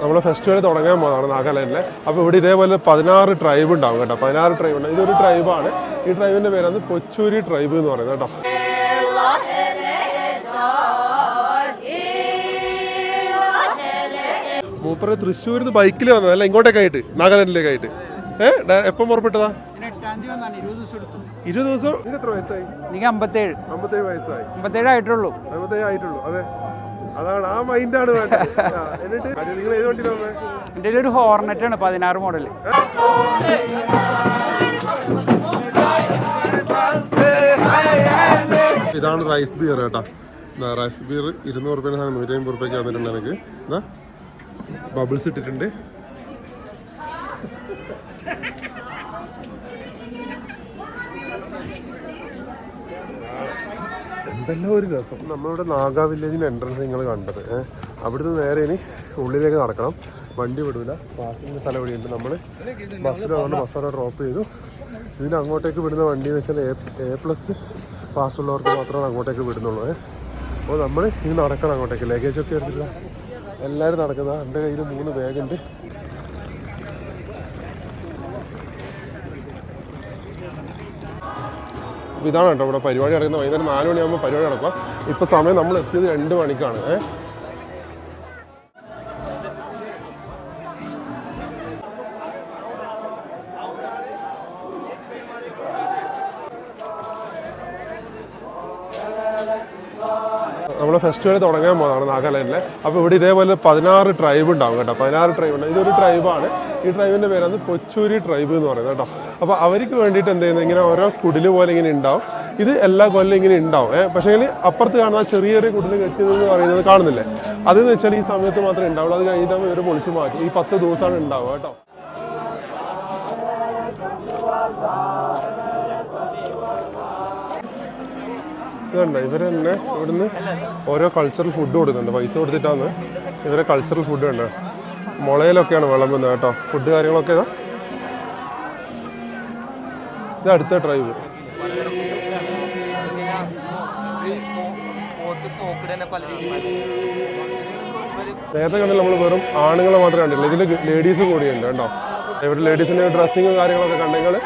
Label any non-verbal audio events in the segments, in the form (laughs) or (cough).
നമ്മുടെ ഫെസ്റ്റിവൽ തുടങ്ങാൻ പോകുന്നതാണ് നാഗാലാൻഡിലെ. അപ്പോൾ ഇവിടെ ഇതേപോലെ പതിനാറ് ട്രൈബ് ഉണ്ടാവും കേട്ടോ. പതിനാറ് ട്രൈബ് ഉണ്ട്. ഇതൊരു ട്രൈബാണ് ഈ ട്രൈബിന്റെ പേരാണ് കൊച്ചൂരി ട്രൈബ് എന്ന് പറയുന്നത് കേട്ടോ. മൂപ്പര് തൃശ്ശൂരിൽ നിന്ന് ബൈക്കിൽ വന്നത് അല്ല ഇങ്ങോട്ടേക്കായിട്ട് നാഗാലാൻഡിലേക്കായിട്ട്. ഏഹ് എപ്പം പുറപ്പെട്ടതാ? ഇരുപത് ദിവസം എത്ര വയസ്സായി? എനിക്ക് അമ്പത്തേഴ്. അമ്പത്തേഴ് വയസ്സായി. അമ്പത്തേഴ് ആയിട്ടുള്ളൂ. അമ്പത്തേഴ് ആയിട്ടുള്ളൂ. അതെ. അതാണ് ആ മൈൻഡാണ് വേണ്ടത്. എന്നിട്ട് നിങ്ങൾ ഏത് വണ്ടിയിലാണ്? എന്റെ ഒരു ഹോർണറ്റ് ആണ് പതിനാറ് മോഡൽ ഇതാണ് റൈസ് ബിയർ കേട്ടോ. ദാ റൈസ് ബിയർ ഇരുന്നൂറ് സാധനം നൂറ്റി അമ്പത് രൂപയ്ക്ക് വന്നിട്ടുണ്ട് എനിക്ക് ബബിൾസ് ഇട്ടിട്ടുണ്ട്. എന്തെല്ലാം ഒരു രസം നമ്മളിവിടെ നാഗാ വില്ലേജിന്റെ എൻട്രൻസ് നിങ്ങൾ കണ്ടത്. അവിടുന്ന് നേരെ ഇനി ഉള്ളിലേക്ക് നടക്കണം. വണ്ടി വിടൂല. പാർക്കിംഗ് സ്ഥലം ഇവിടെയുണ്ട്. നമ്മൾ ബസ്സിൽ അതുകൊണ്ട് ബസ് അവിടെ ഡ്രോപ്പ് ചെയ്തു. ഇതിന് അങ്ങോട്ടേക്ക് വിടുന്ന വണ്ടി എന്ന് വെച്ചാൽ എ പ്ലസ് പാസ് ഉള്ളവർക്ക് മാത്രമാണ് അങ്ങോട്ടേക്ക് വിടുന്നുള്ളൂ. അപ്പോൾ നമ്മൾ ഇനി നടക്കണം അങ്ങോട്ടേക്ക്. ലഗേജ് ഒക്കെ എടുത്തില്ല എല്ലാവരും നടക്കുന്ന എന്റെ കയ്യിൽ മൂന്ന് ബാഗുണ്ട് ഇതാണ് കേട്ടോ ഇവിടെ പരിപാടി നടക്കുന്നത്. വൈകുന്നേരം നാല് മണിയാകുമ്പോൾ പരിപാടി നടക്കുക. ഇപ്പോൾ സമയം നമ്മൾ എത്തിയത് രണ്ട് മണിക്കാണ്. ഏഹ് നമ്മുടെ ഫെസ്റ്റിവൽ തുടങ്ങാൻ പോകുന്നതാണ് നാഗാലാൻഡിലെ. അപ്പോൾ ഇവിടെ ഇതേപോലെ പതിനാറ് ട്രൈബ് ഉണ്ടാവും കേട്ടോ. പതിനാറ് ട്രൈബ് ഉണ്ട്. ഇതൊരു ട്രൈബാണ് ഈ ട്രൈബിന്റെ പേരാണ് കൊച്ചൂരി ട്രൈബ് എന്ന് പറയുന്നത് കേട്ടോ. അപ്പോൾ അവർക്ക് വേണ്ടിയിട്ട് എന്ത് ചെയ്യുന്നത് ഇങ്ങനെ ഓരോ കുടിൽ പോലെ ഇങ്ങനെ ഉണ്ടാവും. ഇത് എല്ലാ കൊല്ലം ഇങ്ങനെ ഉണ്ടാവും. ഏഹ് പക്ഷേ അപ്പുറത്ത് കാണുന്ന ചെറിയ ചെറിയ കുടിൽ കെട്ടിയതെന്ന് പറയുന്നത് കാണുന്നില്ലേ? അതെന്ന് വെച്ചാൽ ഈ സമയത്ത് മാത്രമേ ഉണ്ടാവുള്ളൂ. അത് കഴിഞ്ഞിട്ടാകുമ്പോൾ ഇവർ പൊളിച്ച് മാറ്റും. ഈ പത്ത് ദിവസമാണ് ഉണ്ടാവുക കേട്ടോ. ഇതുണ്ട് ഇവർ തന്നെ ഇവിടുന്ന് ഓരോ കൾച്ചറൽ ഫുഡ് കൊടുക്കുന്നുണ്ട്. പൈസ കൊടുത്തിട്ടാണ് ഇവരെ കൾച്ചറൽ ഫുഡ് ഉണ്ട് മുളയിലൊക്കെയാണ് വിളമ്പുന്നത് കേട്ടോ. ഫുഡ് കാര്യങ്ങളൊക്കെ ഇതാ. ഇത് അടുത്ത ഡ്രൈവ് നേരത്തെ കണ്ടില്ല നമ്മൾ വെറും ആണുങ്ങളെ മാത്രമേ കണ്ടിട്ടുള്ളൂ. ഇതിൽ ലേഡീസ് കൂടിയുണ്ട് കേട്ടോ. ഇവിടെ ലേഡീസിന്റെ ഡ്രസ്സിങ്ങും കാര്യങ്ങളൊക്കെ കണ്ടെങ്കിൽ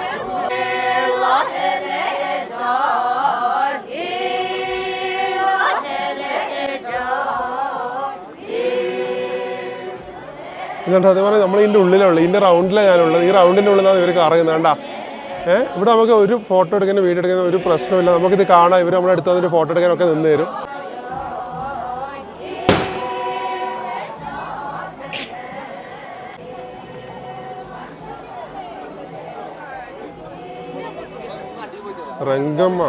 എന്നിട്ട് അതേപോലെ നമ്മൾ ഇതിന്റെ ഉള്ളിലുള്ള ഇതിന്റെ റൗണ്ടിലാണ് ഞാനുള്ളത്. ഈ റൗണ്ടിന്റെ ഉള്ളിലാണ് ഇവർ കറങ്ങുന്നത് കണ്ടാ. ഏഹ് ഇവിടെ നമുക്ക് ഒരു ഫോട്ടോ എടുക്കുന്ന വീഡിയോ എടുക്കുന്ന ഒരു പ്രശ്നമില്ല നമുക്കിത് കാണാം. ഇവർ നമ്മുടെ അടുത്ത് വന്നിട്ട് ഫോട്ടോ എടുക്കാനൊക്കെ നിന്ന് തരും. രംഗമ്മ.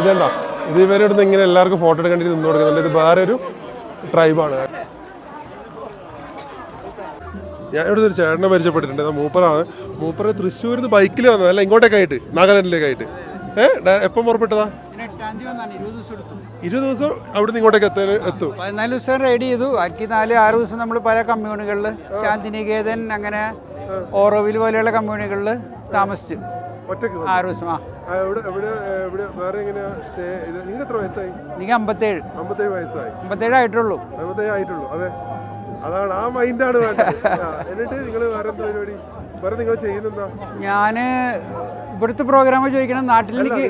ഇതേണ്ട? ഇത് ഇവരെ അടുത്ത് ഇങ്ങനെ എല്ലാവർക്കും ഫോട്ടോ എടുക്കേണ്ടി നിന്ന് കൊടുക്കുന്നുണ്ട് ഇത് വേറെ ഒരു ട്രൈബാണ് ഞാൻ ഇവിടെ ഒരു ചേട്ടനെ പരിചയപ്പെട്ടിട്ടുണ്ട്. മൂപ്പറാണ്. മൂപ്പറ് തൃശ്ശൂരിൽ നിന്ന് ബൈക്കിൽ വന്നത്. അല്ല ഇങ്ങോട്ടേക്കായിട്ട് നാഗാലാൻഡിലേക്കായിട്ട് ഏഹ് എപ്പം പുറപ്പെട്ടതാ? ഇരു ഇരുപത് ദിവസം അവിടെ നിന്ന് ഇങ്ങോട്ടേക്ക് എത്താൻ എത്തും? പതിനാല് ദിവസം റൈഡ് ചെയ്തു. ബാക്കി നാല് ആറ് ദിവസം നമ്മൾ പല കമ്മ്യൂണികളിൽ ശാന്തിനികേതൻ അങ്ങനെ ഓറോവിൽ പോലെയുള്ള കമ്മ്യൂണികളിൽ താമസിച്ചു. ആറ് ദിവസം ആ, എവിടെ എവിടെ എവിടെ വേറെ എങ്ങനെയാ സ്റ്റേ ഇത് നിങ്ങൾക്ക് എത്ര വയസ്സായി? എനിക്ക് അമ്പത്തേഴ്. അമ്പത്തേഴ് വയസ്സായി. അമ്പത്തേഴ് ആയിട്ടുള്ളൂ. അമ്പത്തേഴ് ആയിട്ടുള്ളൂ. അതെ. അതാണ് ആ മൈൻഡാണ് വേണ്ടത്. എന്നിട്ട് നിങ്ങൾ വേറെ എന്താ പരിപാടി? വേറെ നിങ്ങൾ ചെയ്യുന്നെന്താ ഞാൻ ഇവിടുത്തെ പ്രോഗ്രാം ചോദിക്കണം നാട്ടിലേക്ക്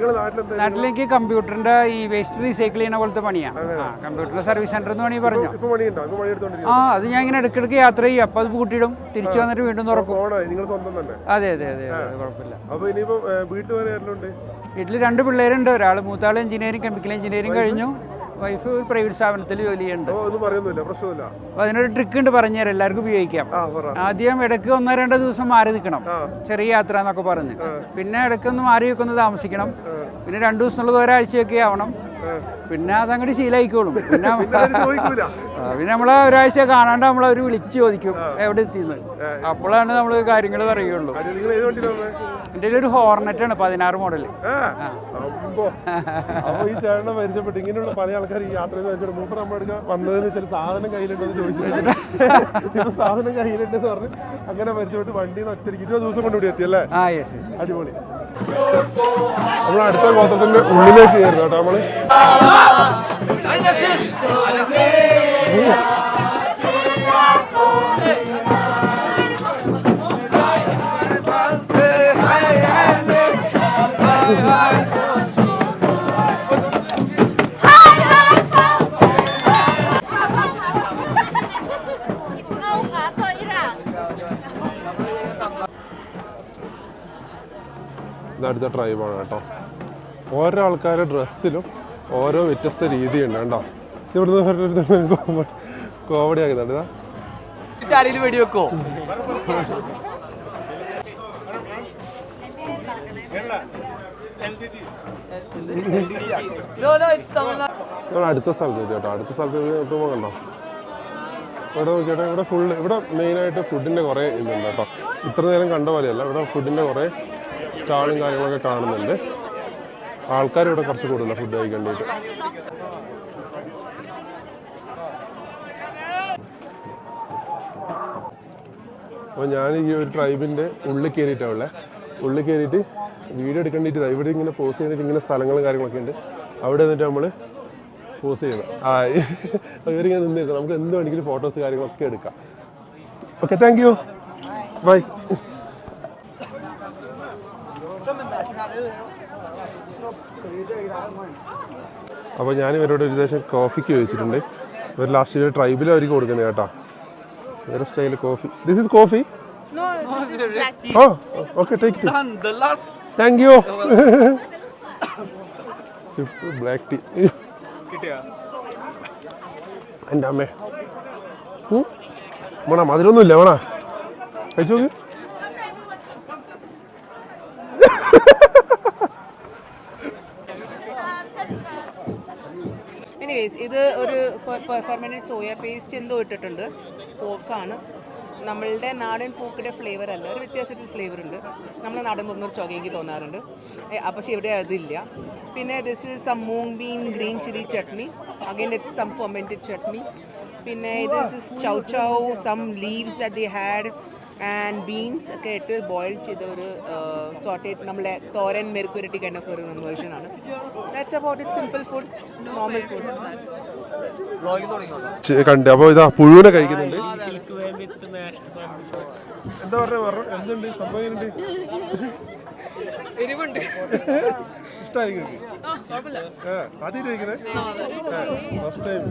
നാട്ടിലേക്ക് കമ്പ്യൂട്ടറിന്റെ ഈ വേസ്റ്റ് റീസൈക്കിൾ ചെയ്യുന്ന പോലത്തെ പണിയാണ് കമ്പ്യൂട്ടറിന്റെ സർവീസ് സെന്റർ എന്ന് വേണമെങ്കിൽ പറഞ്ഞു. ആ അത് ഞാൻ ഇങ്ങനെ ഇടയ്ക്കിടയ്ക്ക് യാത്ര ചെയ്യും. അപ്പൊ അത് കൂട്ടിയിടും തിരിച്ചു വന്നിട്ട് വീണ്ടും തുറക്കും അതെ അതെ അതെ കുഴപ്പമില്ല. വീട്ടിൽ രണ്ട് പിള്ളേരുണ്ട്. ഒരാൾ മൂത്താൾ എഞ്ചിനീയറിംഗ് കെമിക്കൽ എഞ്ചിനീയറിംഗ് കഴിഞ്ഞു. വൈഫ് ഒരു പ്രൈവറ്റ് സ്ഥാപനത്തിൽ ജോലി ചെയ്യുന്നുണ്ട്. അപ്പൊ ഒന്നും പറയുന്നില്ല പ്രശ്നമില്ല. അപ്പോൾ അതിനൊരു ട്രിക്ക് ഉണ്ട് പറഞ്ഞുതരാം എല്ലാവർക്കും ഉപയോഗിക്കാം. ആ പറ. ആദ്യം ഇടയ്ക്ക് ഒന്നോ രണ്ടോ ദിവസം മാറി നിൽക്കണം. ചെറിയ യാത്ര എന്നൊക്കെ പറഞ്ഞ്. പിന്നെ ഇടയ്ക്ക് ഒന്ന് മാറി വെക്കൊന്ന് താമസിക്കണം. പിന്നെ രണ്ടു ദിവസമുള്ളത് ഒരാഴ്ചയൊക്കെ ആവണം. പിന്നെ അതങ്ങോട്ട് ശീലമായിക്കോളും പിന്നെ (laughs) പിന്നെ നമ്മളെ ഒരാഴ്ച കാണാണ്ട് നമ്മളെ അവർ വിളിച്ച് ചോദിക്കും എവിടെ എത്തിയെന്ന് അപ്പോഴാണ് നമ്മൾ കാര്യങ്ങൾ പറയുള്ളൂ എന്റെ ഒരു ഹോർണറ്റ് ആണ് പതിനാറ് മോഡൽ ഈ ചേട്ടനെ പരിചയപ്പെട്ട് ഇങ്ങനെയുള്ള പല ആൾക്കാർ ഈ യാത്ര വെച്ചിട്ട് മൂപ്പർ നമ്മുടെ വന്നതെന്ന് വെച്ചാൽ സാധനം കയ്യിലുണ്ടെന്ന് ചോദിച്ചിട്ടുണ്ട് (laughs) സാധനം കയ്യിലുണ്ടെന്ന് പറഞ്ഞ് അങ്ങനെ പരിചയപ്പെട്ട് വണ്ടിയിൽ നിന്ന് ഒറ്റയ്ക്ക് ഇരുപത് ദിവസം കൊണ്ട് ഇവിടെ എത്തിയല്ലേ അടിപൊളി. നമ്മൾ അടുത്ത ഗോത്രത്തിന്റെ ഉള്ളിലേക്ക് കയറുന്നു കേട്ടോ നമ്മൾ. അടുത്ത ട്രൈബാണ് കേട്ടോ. ഓരോ ആൾക്കാരുടെ ഡ്രസ്സിലും ഓരോ വ്യത്യസ്ത രീതിയുണ്ട് കേട്ടോ ഇവിടുന്ന് കോമഡി ആക്കുന്നുണ്ട്. ഇതാ. വെടിവെക്കോ? അടുത്ത സ്ഥലത്ത് എത്തി കേട്ടോ. അടുത്ത സ്ഥലത്ത് എത്തുമ്പോൾ കണ്ടോ? ഇവിടെ നോക്കിയിട്ട് ഇവിടെ ഫുള്ള് ഇവിടെ മെയിനായിട്ട് ഫുഡിന്റെ കുറേ ഇതുണ്ട് കേട്ടോ. ഇത്ര നേരം കണ്ട പോലെയല്ല. ഇവിടെ ഫുഡിന്റെ കുറേ സ്റ്റാളും കാര്യങ്ങളൊക്കെ കാണുന്നുണ്ട്. ആൾക്കാർ ഇവിടെ കുറച്ച് കൂടുതലാണ് ഫുഡ് കഴിക്കേണ്ടിയിട്ട് അപ്പോൾ ഞാൻ ഈ ഒരു ട്രൈബിന്റെ ഉള്ളിൽ കയറിയിട്ടാണ് ഉള്ളത് ഉള്ളിൽ കയറിയിട്ട് വീഡിയോ എടുക്കേണ്ടിയിട്ട് ഇതാ ഇവിടെ ഇങ്ങനെ പോസ് ചെയ്തിട്ട് ഇങ്ങനെ സ്ഥലങ്ങളും കാര്യങ്ങളൊക്കെ ഉണ്ട്. അവിടെ നിന്നിട്ട് നമ്മൾ പോസ് ചെയ്യണം. ആ ഇവരിങ്ങനെ നിന്നിരിക്കണം. നമുക്ക് എന്ത് വേണമെങ്കിലും ഫോട്ടോസ് കാര്യങ്ങളൊക്കെ എടുക്കാം. ഓക്കെ താങ്ക് യു ബൈ അപ്പോൾ ഞാൻ ഇവരോട് ഒരു ദേശം കോഫിക്ക് ചോദിച്ചിട്ടുണ്ട്. ഇവർ ലാസ്റ്റ് ഒരു ട്രൈബിൽ അവർക്ക് കൊടുക്കുന്നത് കേട്ടോ. വേറെ style coffee this is coffee oh okay take thank you swift black tea എന്റെ അമ്മേ. വേണം അതിലൊന്നുമില്ല മധുരമൊന്നുമില്ല മോണ കഴിച്ചു നോക്ക്. എനിവേസ് ഇത് ഒരു പെർമനന്റ് സോയ പേസ്റ്റ് എന്തോ ഇട്ടിട്ടുണ്ട്. പോക്കാണ് നമ്മളുടെ നാടൻ പൂക്കിന്റെ ഫ്ലേവർ അല്ല. ഒരു വ്യത്യാസത്തിൽ ഫ്ലേവർ ഉണ്ട്. നമ്മൾ നാടൻ പൂക്കിന് ചുക എനിക്ക് തോന്നാറുണ്ട് പക്ഷേ ഇവിടെ അതില്ല. പിന്നെ this is some moong bean green chilli chutney again it's some fermented chutney പിന്നെ this is chow chow some leaves that the had and beans ഒക്കെ ഇട്ട് ബോയിൽ ചെയ്ത ഒരു സോട്ടേറ്റ് നമ്മളെ തോരൻ മെരുക്കുരട്ടി കൈൻഡ് ഓഫ് ഒരു വേർഷനാണ് that's about it simple food normal food കണ്ട്. അപ്പോൾ ഇതാ പുഴുവിനെ കഴിക്കുന്നുണ്ട്. എന്താ പറഞ്ഞ എന്തുണ്ട്? സംഭവം എങ്ങനെയുണ്ട്? എരിവുണ്ട്. ഇഷ്ടമായി ആദ്യം കഴിക്കുന്നത് first time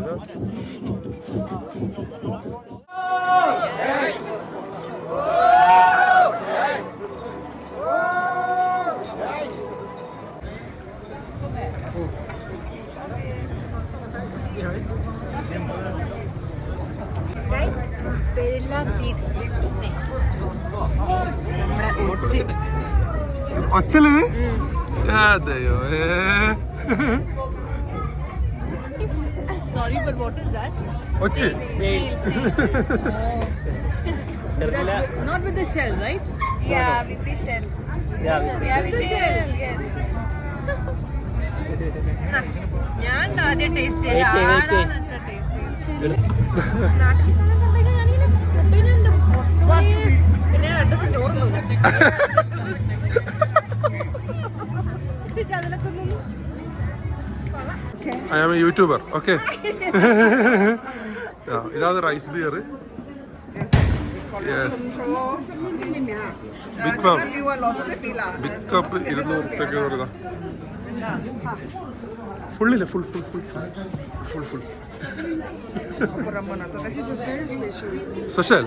Guys, perilla seeds with snake. നമ്മുടെ ഒച്ചി ഒച്ചല്ലേ Snail. സോറി ബട്ട് വാട്ട് ഒച്ച Not with the shell, right? Yeah, with the shell. Yeah, with the shell. Yes. (laughs) (laughs) ഞാൻ ആദ്യം ടേസ്റ്റ് പിന്നെ രണ്ട് ദിവസം ചോറുന്നു അതിലൊക്കെ ഒന്നും I am a youtuber okay ഇതാണ് റൈസ് ബിയർ യെസ് ബിഗ് പം ബിഗ് കപ്പ് ഇരുന്നൂറ് റുപ്യൊക്കെ വരുതാ ഫുള്ളില്ല full full full full. Full full. Special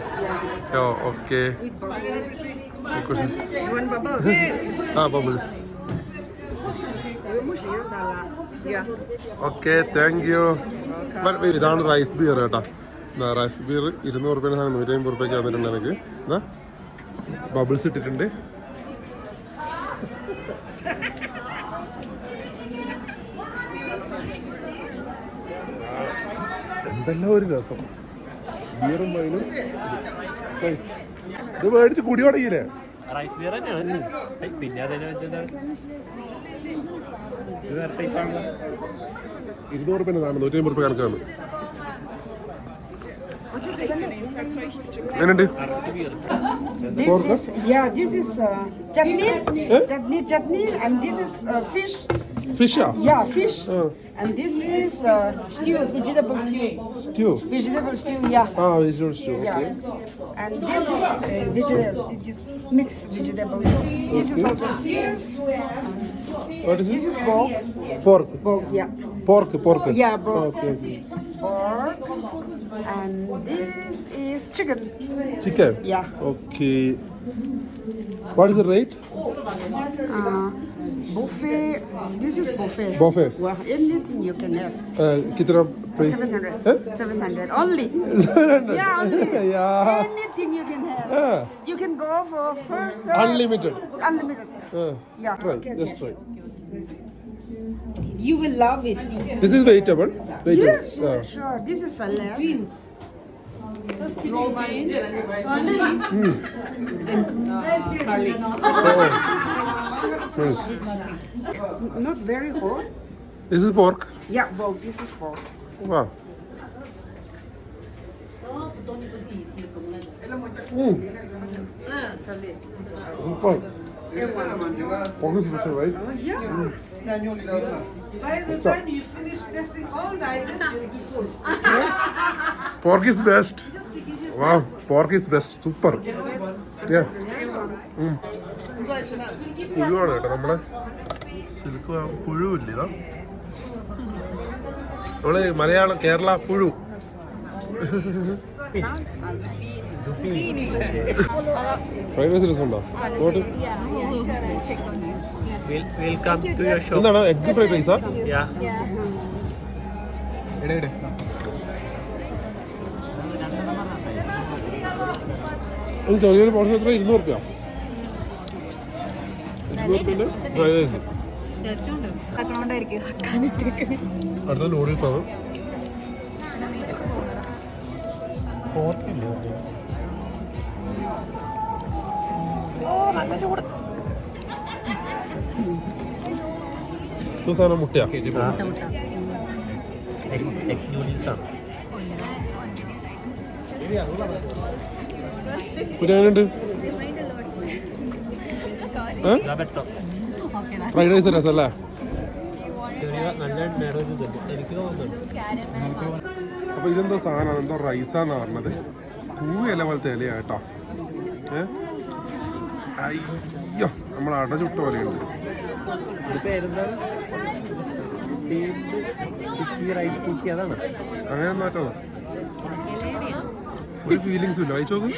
okay ah bubbles okay thank you ഇതാണ് റൈസ് ബിയർ കേട്ടോ റൈസ് ബിയർ ഇരുന്നൂറ് റുപ്യ സാധനം നൂറ്റി അമ്പത് റുപ്യക്ക് വന്നിട്ടുണ്ട് എനിക്ക് എന്നാ ബബിൾസ് ഇട്ടിട്ടുണ്ട്. എന്തെല്ലാം ഒരു രസം. ബിയറും വൈനും. ഇത് മേടിച്ച് കുടി തുടങ്ങിയില്ലേ? റൈസ് ബിയർ തന്നെയാണ്. പിന്നെ അതിനെ ടൈപ്പാണല്ലോ ഇരുന്നൂറ് സാധനം നൂറ്റി അമ്പത് രൂപ കണക്കാണ്. ఏంటండి This yeah. This is uh, chutney, chutney, chutney, and this is uh, fish. Fish Yeah, fish. Ah. And this is uh, stew, vegetable stew, Stew. vegetable stew. Yeah, Ah, vegetable stew yeah. And this is uh, vegetable, this mixed vegetables. This is hmm? also stew. What is This is pork. Pork. Pork. Yeah. Pork. Pork. Yeah, pork. Ah, okay and this is chicken. Chicken? Yeah. Okay. What is the rate? Uh, buffet. This is buffet. Buffet. Well, anything you can have. Uh, kitna price? 700. Eh? 700. Only. (laughs) yeah, only. Yeah. Anything you can have. Yeah. You can go for first. Unlimited. It's unlimited. Uh, yeah. Try. Okay, Just okay. try. Okay, okay. You will love it. This is vegetable. vegetable. Yes, sure, Uh, sure. Oh. This is salad. Beans. Raw beans. yes. Uh, oh. (laughs) Not very hot. This is pork. Yeah, pork. this is pork. Wow. Mm. mm pork. Super pork is special rice By the time you finish testing all the items, you'll be full. Pork is best വാ pork is best super പുഴുവാണ് കേട്ടോ നമ്മളെ silk പുഴുവില്ല ഇതാ? നമ്മൾ മലയാളം കേരള പുഴു. Fried rice രസമുണ്ടോ എന്താണ്? Egg fried റൈസാ ചെറിയൊരു portion എത്ര? ഇരുന്നൂറ് റുപ്യ. ഇരുന്നൂറ് ഫ്രൈഡ് റൈസ് അടുത്ത നൂഡിൽസ് ആണ്. സാധനം മുട്ടയാ? ബെറ്റർ ഫ്രൈഡ് റൈസ് അപ്പൊ ഇതെന്തോ സാധനം എന്തോ റൈസാന്നാ പറഞ്ഞത്. പൂവില പോലത്തെ ഇലയാട്ടോ ഏഹ് ഏ? അയ്യോ നമ്മൾ അട ചുട്ട പോലെയുണ്ട്. റൈസ് അങ്ങനെ മാറ്റോ ഒരു ഫീലിങ്സും ഇല്ല. കഴിച്ചു നോക്ക്.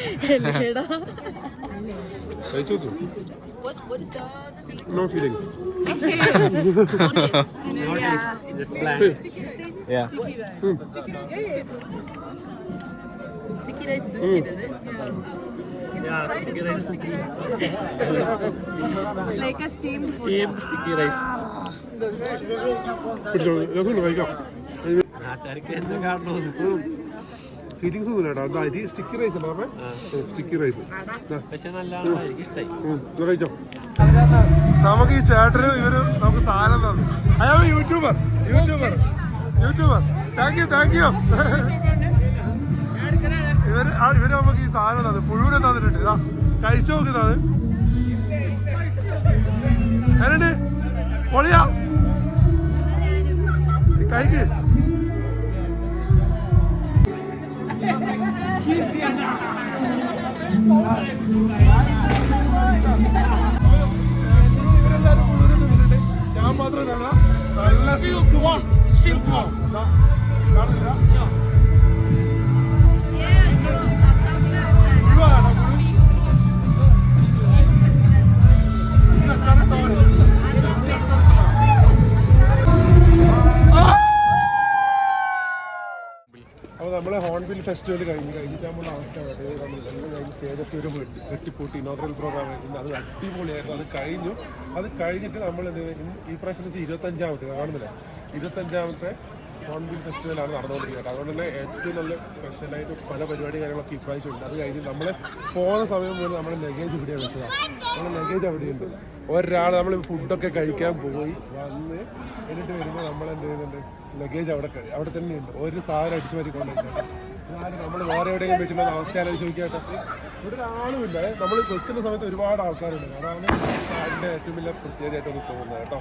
No feelings just plan Sticky rice biscuit, is it? Sticky rice It's like a steamed എന്താ കാണണമെന്ന് ഫീലിങ്സ് ഒന്നും കേട്ടോ അത് അരി സ്റ്റിക്കി റൈസ് പറഞ്ഞേ സ്റ്റിക്കി റൈസ് കഴിച്ചോ. നമുക്ക് ഈ ചേട്ടനും ഇവരും നമുക്ക് സാധനം തന്നു. അയാൾ youtuber. Youtuber. Youtuber. Thank you thank you ഇവർ ആ, ഇവർ നമുക്ക് ഈ സാധനം തന്നു പുഴുവിനെ തന്നിട്ടുണ്ട്. ഇതാ കഴിച്ചു നോക്കുന്നത് എന്നുണ്ട് പൊളിയാ. തിന്നിട്ടുണ്ട് ഞാൻ മാത്രമല്ല ഫെസ്റ്റിവൽ കഴിഞ്ഞ് കഴിഞ്ഞിട്ട് നമ്മൾ അവസ്ഥ കഴിഞ്ഞ് വെട്ടി വെട്ടിപ്പൊട്ടി ഇനോഗ്രൽ പ്രോഗ്രാം ആയിരുന്നു. അത് അടിപൊളിയായിരുന്നു. അത് കഴിഞ്ഞു. അത് കഴിഞ്ഞിട്ട് നമ്മൾ? ഈ പ്രാവശ്യം വെച്ചാൽ ഇരുപത്തഞ്ചാമത്തെ കാണുന്നില്ല? ഇരുപത്തഞ്ചാമത്തെ ഹോൺബിൽ ഫെസ്റ്റിവലാണ് നടന്നുകൊണ്ടിരിക്കുന്നത്. അതുകൊണ്ട് തന്നെ ഏറ്റവും നല്ല സ്പെഷ്യലായിട്ട് പല പരിപാടി കാര്യങ്ങളൊക്കെ ഇപ്രാവശ്യം ഉണ്ട്. അത് കഴിഞ്ഞ് നമ്മൾ പോകുന്ന സമയം പോലും നമ്മുടെ ലഗേജ് ഇവിടെ വെച്ചതാണ്. നമ്മുടെ ലഗേജ് അവിടെയുണ്ട്. ഒരാൾ നമ്മൾ ഫുഡൊക്കെ കഴിക്കാൻ പോയി വന്ന് എന്നിട്ട് വരുമ്പോൾ നമ്മൾ എന്ത് ചെയ്യുന്നുണ്ട്? ലഗേജ് അവിടെ അവിടെ തന്നെയുണ്ട്. ഒരു സാധനം അടിച്ചു മാറ്റി നമ്മൾ വേറെ എവിടെയെങ്കിലും വെച്ചിട്ടുള്ള ആലോചിച്ച് ചോദിക്കാട്ടോ ഇവിടെ ഒരാളുമില്ല നമ്മൾ വെക്കുന്ന സമയത്ത് ഒരുപാട് ആൾക്കാരുണ്ട് അതാണ് അതിന്റെ ഏറ്റവും വലിയ പ്രത്യേകതയായിട്ട് തോന്നുന്നത് കേട്ടോ.